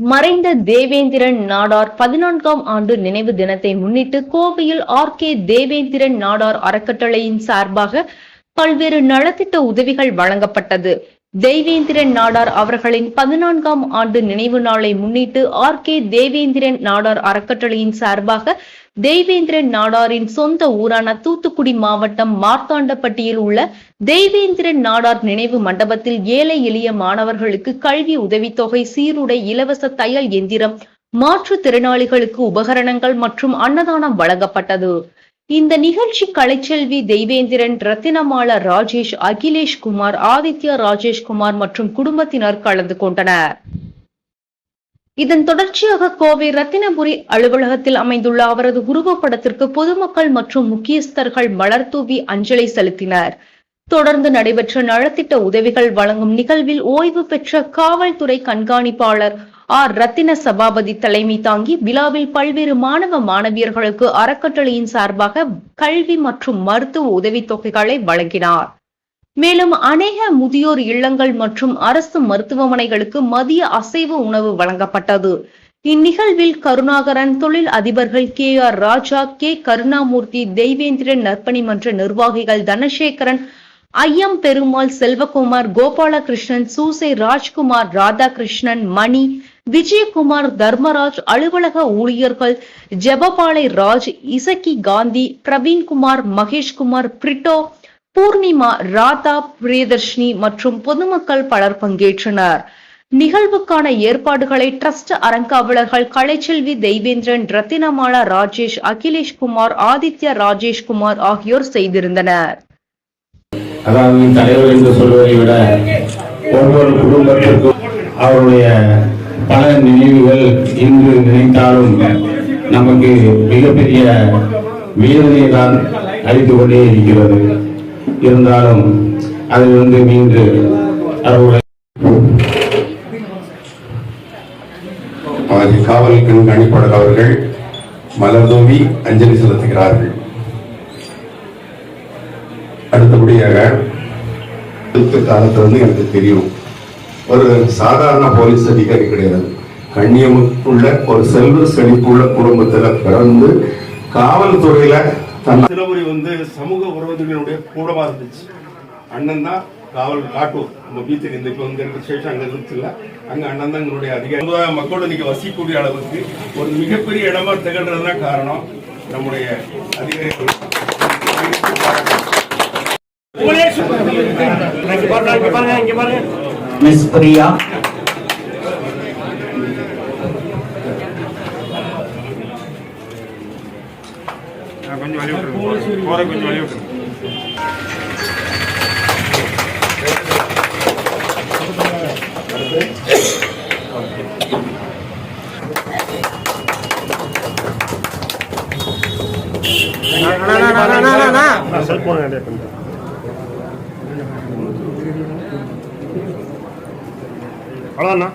மறைந்த தேவேந்திரன் நாடார் பதினான்காம் ஆண்டு நினைவு தினத்தை முன்னிட்டு கோவையில் ஆர் கே தேவேந்திரன் நாடார் அறக்கட்டளையின் சார்பாக பல்வேறு நலத்திட்ட உதவிகள் வழங்கப்பட்டது. தெய்வேந்திரன் நாடார் அவர்களின் பதினான்காம் ஆண்டு நினைவு நாளை முன்னிட்டு ஆர் கே தேவேந்திரன் நாடார் அறக்கட்டளையின் சார்பாக தெய்வேந்திரன் நாடாரின் சொந்த ஊரான தூத்துக்குடி மாவட்டம் மார்த்தாண்டப்பட்டியில் உள்ள தெய்வேந்திரன் நாடார் நினைவு மண்டபத்தில் ஏழை எளிய மாணவர்களுக்கு கல்வி உதவித்தொகை சீருடை இலவச தையல் எந்திரம் மாற்றுத்திறனாளிகளுக்கு உபகரணங்கள் மற்றும் அன்னதானம் வழங்கப்பட்டது. இந்த நிகழ்ச்சி கலைச்செல்வி தெய்வேந்திரன் ரத்தினமாலா ராஜேஷ் அகிலேஷ் குமார் ஆதித்யா ராஜேஷ் குமார் மற்றும் குடும்பத்தினர் கலந்து கொண்டனர். இதன் தொடர்ச்சியாக கோவை ரத்தினபுரி அலுவலகத்தில் அமைந்துள்ள அவரது உருவப்படத்திற்கு பொதுமக்கள் மற்றும் முக்கியஸ்தர்கள் மலர் தூவி அஞ்சலி செலுத்தினர். தொடர்ந்து நடைபெற்ற நலத்திட்ட உதவிகள் வழங்கும் நிகழ்வில் ஓய்வு பெற்ற காவல்துறை கண்காணிப்பாளர் ஆர். ரத்தின சபாபதி தலைமை தாங்கி விழாவில் பல்வேறு மாணவ மாணவியர்களுக்கு அறக்கட்டளையின் சார்பாக கல்வி மற்றும் மருத்துவ உதவித்தொகைகளை வழங்கினார். மேலும் அநேக முதியோர் இல்லங்கள் மற்றும் அரசு மருத்துவமனைகளுக்கு மதிய அசைவ உணவு வழங்கப்பட்டது. இந்நிகழ்வில் கருணாகரன் தொழில் அதிபர்கள் K. R. Raja K. Karunamoorthy Deivendran நற்பணி மன்ற நிர்வாகிகள் தனசேகரன் ஐயம் பெருமாள் செல்வகுமார் கோபாலகிருஷ்ணன் சூசை ராஜ்குமார் ராதாகிருஷ்ணன் மணி விஜயகுமார் தர்மராஜ் அலுவலக ஊழியர்கள் ஜெபபாலை ராஜ் இசக்கி காந்தி பிரவீன்குமார் மகேஷ்குமார் பிரிட்டோ பூர்ணிமா ராதா பிரியதர்ஷினி மற்றும் பொதுமக்கள் பலர் பங்கேற்றனர். நிகழ்வுக்கான ஏற்பாடுகளை ட்ரஸ்ட் அறங்காவலர்கள் கலைச்செல்வி தெய்வேந்திரன் ரத்தினமாலா ராஜேஷ் அகிலேஷ் குமார் ஆதித்யா ராஜேஷ் குமார் ஆகியோர் செய்திருந்தனர். அதாவது தலைவர் என்று சொல்வதை விட ஒவ்வொரு குடும்பத்திற்கும் அவருடைய பல நினைவுகள் இன்று நினைத்தாலும் நமக்கு மிகப்பெரிய வேதனை தான் அளித்துக் கொண்டே இருக்கிறது. இருந்தாலும் அதிலிருந்து மீண்டு அவருடைய அவர்கள் காவல் கண்காணிப்பாளர் அவர்கள் மலர்தூவி அஞ்சலி செலுத்துகிறார்கள். அடுத்தபடியாக அடுத்த காலத்துல இருந்து எனக்கு தெரியும். ஒரு சாதாரண போலீஸ் அதிகாரி கிடையாது. கண்ணியமுள்ள ஒரு செல்வ செழிப்புள்ள குடும்பத்துல பிறந்து காவல்துறையில தன் வந்து சமூக விரோதிகளுடைய கூடவா இருந்துச்சு. அண்ணன் தான் காவல் காட்டூர். நம்ம பீச்சர் இந்த இப்போ இங்க இருக்க ஸ்டேஷன் அங்க இருந்துச்சுல்ல அங்க அண்ணன் தான் எங்களுடைய அதிகாரி. மக்களோட இன்னைக்கு வசிக்கக்கூடிய அளவுக்கு ஒரு மிகப்பெரிய இடமா திகழ்றது தான் காரணம் நம்முடைய அதிகாரிகள். பிரியா கொஞ்சம் வழி मिस प्रिया అన్నా?